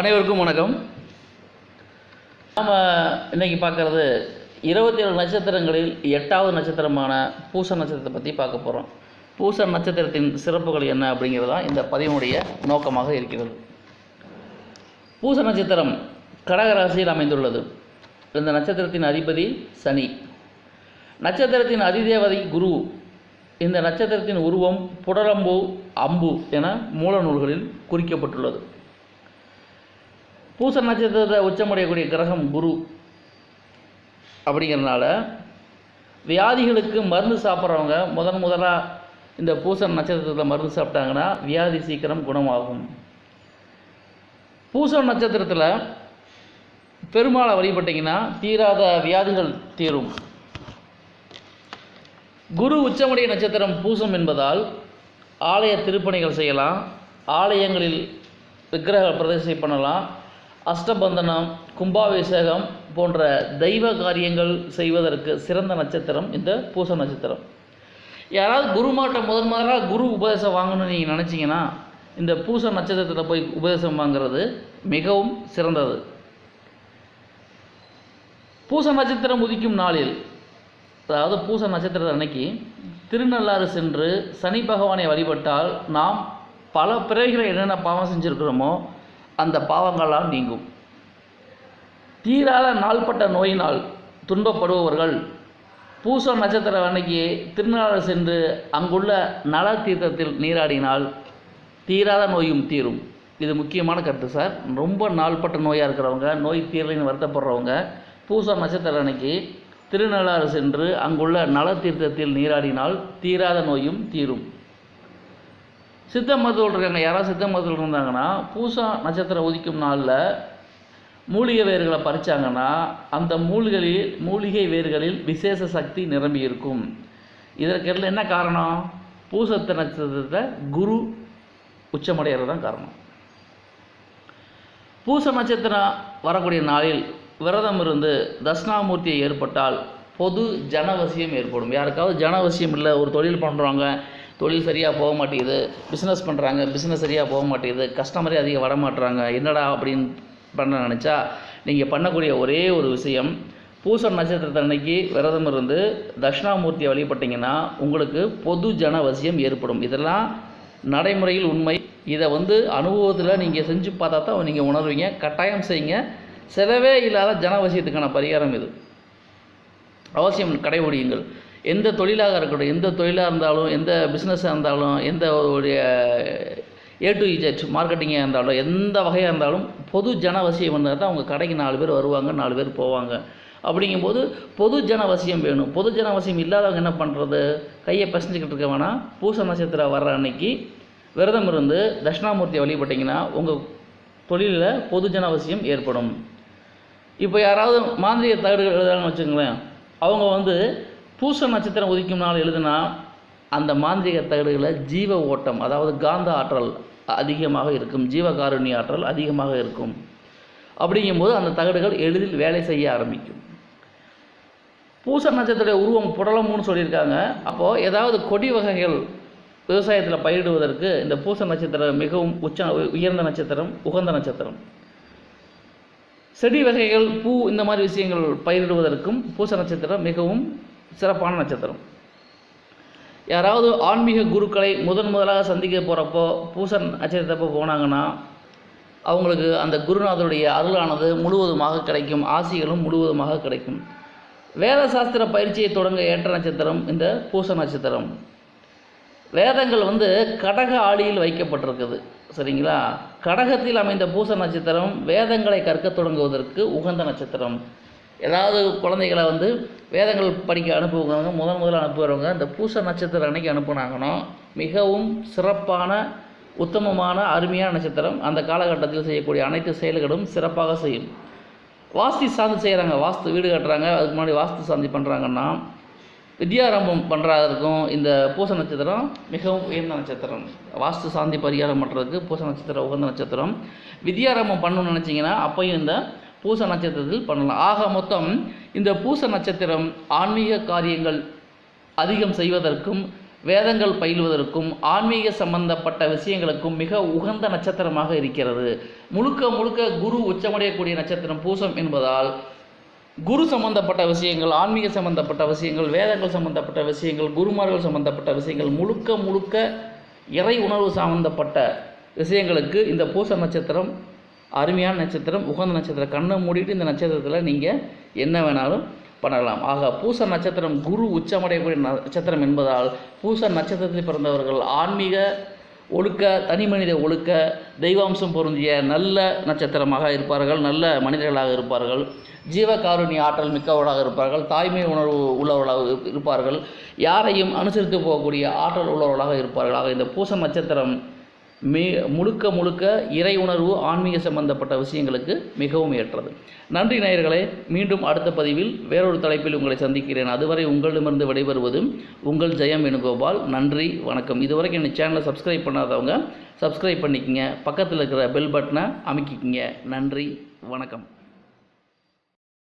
அனைவருக்கும் வணக்கம். நாம் இன்னைக்கு பார்க்குறது இருபத்தி ஏழு நட்சத்திரங்களில் எட்டாவது நட்சத்திரமான பூச நட்சத்திரத்தை பற்றி பார்க்க போகிறோம் பூச நட்சத்திரத்தின் சிறப்புகள் என்ன அப்படிங்கிறது தான் இந்த பதிவினுடைய நோக்கமாக இருக்கிறது. பூச நட்சத்திரம் கடகராசியில் அமைந்துள்ளது. இந்த நட்சத்திரத்தின் அதிபதி சனி. நட்சத்திரத்தின் அதிதேவதை குரு. இந்த நட்சத்திரத்தின் உருவம் புடலம்பு அம்பு என மூல நூல்களில் குறிக்கப்பட்டுள்ளது. பூச நட்சத்திரத்தை உச்சமடையக்கூடிய கிரகம் குரு. அப்படிங்கிறதுனால வியாதிகளுக்கு மருந்து சாப்பிட்றவங்க முதன் முதலாக இந்த பூச நட்சத்திரத்தில் மருந்து சாப்பிட்டாங்கன்னா வியாதி சீக்கிரம் குணமாகும். பூச நட்சத்திரத்தில் பெருமாளை வழிபட்டிங்கன்னா தீராத வியாதிகள் தீரும். குரு உச்சமுடைய நட்சத்திரம் பூசம் என்பதால் ஆலய திருப்பணிகள் செய்யலாம். ஆலயங்களில் விக்கிரக பிரதிஷ்டை பண்ணலாம். அஷ்டபந்தனம் கும்பாபிஷேகம் போன்ற தெய்வ காரியங்கள் செய்வதற்கு சிறந்த நட்சத்திரம் இந்த பூச நட்சத்திரம். யாராவது குருமாட்ட முதன் முதலாக குரு உபதேசம் வாங்கணும்னு நீங்கள் நினச்சிங்கன்னா இந்த பூச நட்சத்திரத்தில் போய் உபதேசம் வாங்குறது மிகவும் சிறந்தது. பூச நட்சத்திரம் உதிக்கும் நாளில் அதாவது பூச நட்சத்திரத்தை அன்னைக்கு திருநள்ளாறு சென்று சனி பகவானை வழிபட்டால் நாம் பல பிறவிகளை என்னென்ன பாவம் செஞ்சுருக்கிறோமோ அந்த பாவங்களால் நீங்கும். தீராத நாள்பட்ட நோயினால் துன்பப்படுபவர்கள் பூச நட்சத்திர அன்னைக்கு திருநள்ளாறு சென்று அங்குள்ள நல தீர்த்தத்தில் நீராடினால் தீராத நோயும் தீரும். இது முக்கியமான கருத்து சார். ரொம்ப நாள்பட்ட நோயாக இருக்கிறவங்க நோய் தீரலைன்னு வருத்தப்படுறவங்க பூச நட்சத்திர அன்னைக்கு திருநள்ளாறு சென்று அங்குள்ள நல தீர்த்தத்தில் நீராடினால் தீராத நோயும் தீரும். சித்த மருத்துவர்கள் இருக்காங்க. யாராவது சித்த மருத்துவர்கள் இருந்தாங்கன்னா பூசா நட்சத்திரம் உதிக்கும் நாளில் மூலிகை வேர்களை பறிச்சாங்கன்னா அந்த மூலிகளில் மூலிகை வேர்களில் விசேஷ சக்தி நிரம்பி இருக்கும். இதற்கெல்லாம் என்ன காரணம்? பூசத்த நட்சத்திரத்தில் குரு உச்சமடைகிறது தான் காரணம். பூச நட்சத்திரம் வரக்கூடிய நாளில் விரதம் இருந்து தட்சிணாமூர்த்தியை ஏற்பட்டால் பொது ஜனவசியம் ஏற்படும். யாருக்காவது ஜனவசியம் இல்லை ஒரு தொழில் பண்ணுறவங்க தொழில் சரியாக போக மாட்டேங்குது பிஸ்னஸ் பண்ணுறாங்க பிஸ்னஸ் சரியாக போக மாட்டேங்குது கஸ்டமரே அதிகம் வர மாட்டுறாங்க என்னடா அப்படின்னு பண்ண நினச்சா நீங்கள் பண்ணக்கூடிய ஒரே ஒரு விஷயம் பூச நட்சத்திரத்தை அன்னைக்கு விரதம் இருந்து தட்சிணாமூர்த்தியை வழிபட்டிங்கன்னா உங்களுக்கு பொது ஜனவசியம் ஏற்படும். இதெல்லாம் நடைமுறையில் உண்மை. இதை வந்து அனுபவத்தில் நீங்கள் செஞ்சு பார்த்தா தான் நீங்கள் உணர்வீங்க. கட்டாயம் செய்யுங்க. செலவே இல்லாத ஜனவசியத்துக்கான பரிகாரம் இது. அவசியம் கடைபிடியுங்கள். எந்த தொழிலாக இருக்கட்டும் எந்த தொழிலாக இருந்தாலும் எந்த பிஸ்னஸாக இருந்தாலும் எந்த உடைய ஏ டு இஜெட் மார்க்கெட்டிங்காக இருந்தாலும் எந்த வகையாக இருந்தாலும் பொது ஜனவசியம் வந்தால் தான் அவங்க கடைக்கு நாலு பேர் வருவாங்க நாலு பேர் போவாங்க. அப்படிங்கும்போது பொது ஜனவசியம் வேணும். பொது ஜனவசியம் இல்லாதவங்க என்ன பண்ணுறது கையை பசஞ்சிக்கிட்டு இருக்க வேணாம். பூச நட்சத்திரம் வர்ற அன்னைக்கு விரதம் இருந்து தட்சிணாமூர்த்தியை வழிபட்டிங்கன்னா உங்கள் தொழிலில் பொது ஜனவசியம் ஏற்படும். இப்போ யாராவது மாந்திரிய தகடுகள் எழுதுறாங்கன்னு வச்சுங்களேன் அவங்க வந்து பூச நட்சத்திரம் உதிக்கும் நாள் எழுதுனா அந்த மாந்திரிக தகடுகளை ஜீவ ஓட்டம் அதாவது காந்த ஆற்றல் அதிகமாக இருக்கும் ஜீவகாருண்ய ஆற்றல் அதிகமாக இருக்கும். அப்படிங்கும்போது அந்த தகடுகள் எளிதில் வேலை செய்ய ஆரம்பிக்கும். பூச நட்சத்திர உருவம் புடலமுன்னு சொல்லியிருக்காங்க. அப்போது ஏதாவது கொடி வகைகள் விவசாயத்தில் பயிரிடுவதற்கு இந்த பூச நட்சத்திரம் மிகவும் உச்ச உயர்ந்த நட்சத்திரம் உகந்த நட்சத்திரம். செடி வகைகள் பூ இந்த மாதிரி விஷயங்கள் பயிரிடுவதற்கும் பூச நட்சத்திரம் மிகவும் சிறப்பான நட்சத்திரம். யாராவது ஆன்மீக குருக்களை முதன் முதலாக சந்திக்க போகிறப்போ பூசன் நட்சத்திரத்தப்போ போனாங்கன்னா அவங்களுக்கு அந்த குருநாதருடைய அருளானது முழுவதுமாக கிடைக்கும் ஆசிகளும் முழுவதுமாக கிடைக்கும். வேத சாஸ்திர பயிற்சியை தொடங்க ஏற்ற நட்சத்திரம் இந்த பூச நட்சத்திரம். வேதங்கள் வந்து கடக ஆடியில் வைக்கப்பட்டிருக்குது. சரிங்களா? கடகத்தில் அமைந்த பூச நட்சத்திரம் வேதங்களை கற்க தொடங்குவதற்கு உகந்த நட்சத்திரம். ஏதாவது குழந்தைகளை வந்து வேதங்கள் படிக்க அனுப்புவங்க முதன் முதல்ல அனுப்புகிறவங்க இந்த பூச நட்சத்திரம் அன்னைக்கு அனுப்புனாங்கன்னா மிகவும் சிறப்பான உத்தமமான அருமையான நட்சத்திரம் அந்த காலகட்டத்தில் செய்யக்கூடிய அனைத்து செயல்களும் சிறப்பாக செய்யும். வாஸ்து சார்ந்து செய்கிறாங்க வாஸ்து வீடு கட்டுறாங்க அதுக்கு முன்னாடி வாஸ்து சாந்தி பண்ணுறாங்கன்னா வித்யாரம்பம் பண்ணுறதுக்கும் இந்த பூச நட்சத்திரம் மிகவும் உயர்ந்த நட்சத்திரம். வாஸ்து சாந்தி பரிகாரம் பண்ணுறதுக்கு பூச நட்சத்திரம் உகந்த நட்சத்திரம். வித்யாரம்பம் பண்ணணும்னு நினச்சிங்கன்னா அப்பையும் இந்த பூச நட்சத்திரத்தில் பண்ணலாம். ஆக மொத்தம் இந்த பூச நட்சத்திரம் ஆன்மீக காரியங்கள் அதிகம் செய்வதற்கும் வேதங்கள் பயில்வதற்கும் ஆன்மீக சம்பந்தப்பட்ட விஷயங்களுக்கும் மிக உகந்த நட்சத்திரமாக இருக்கிறது. முழுக்க முழுக்க குரு உச்சமடையக்கூடிய நட்சத்திரம் பூசம் என்பதால் குரு சம்பந்தப்பட்ட விஷயங்கள் ஆன்மீக சம்பந்தப்பட்ட விஷயங்கள் வேதங்கள் சம்பந்தப்பட்ட விஷயங்கள் குருமார்கள் சம்பந்தப்பட்ட விஷயங்கள் முழுக்க முழுக்க இறை உணர்வு சம்பந்தப்பட்ட விஷயங்களுக்கு இந்த பூச நட்சத்திரம் அருமையான நட்சத்திரம் உகந்த நட்சத்திரம். கண்ணை மூடிட்டு இந்த நட்சத்திரத்தில் நீங்கள் என்ன வேணாலும் பண்ணலாம். ஆக பூச நட்சத்திரம் குரு உச்சமடையக்கூடிய நட்சத்திரம் என்பதால் பூச நட்சத்திரத்தில் பிறந்தவர்கள் ஆன்மீக ஒழுக்க தனி மனித ஒழுக்க தெய்வாம்சம் பொருந்திய நல்ல நட்சத்திரமாக இருப்பார்கள் நல்ல மனிதர்களாக இருப்பார்கள். ஜீவகாருணி ஆற்றல் மிக்கவர்களாக இருப்பார்கள் தாய்மை உணர்வு உள்ளவர்களாக இருப்பார்கள். யாரையும் அனுசரித்து போகக்கூடிய ஆற்றல் உள்ளவர்களாக இருப்பார்கள். ஆக இந்த பூச நட்சத்திரம் மி முழுக்க முழுக்க இறை உணர்வு ஆன்மீக சம்பந்தப்பட்ட விஷயங்களுக்கு மிகவும் ஏற்றது. நன்றி நேயர்களே மீண்டும் அடுத்த பதிவில் வேறொரு தலைப்பில் உங்களை சந்திக்கிறேன். அதுவரை உங்களிடமிருந்து விடைபெறுவதும் உங்கள் ஜெயம் வேணுகோபால். நன்றி வணக்கம். இதுவரைக்கும் என் சேனலை சப்ஸ்கிரைப் பண்ணாதவங்க சப்ஸ்கிரைப் பண்ணிக்கங்க. பக்கத்தில் இருக்கிற பெல் பட்டனை அமைக்கிக்கிங்க. நன்றி வணக்கம்.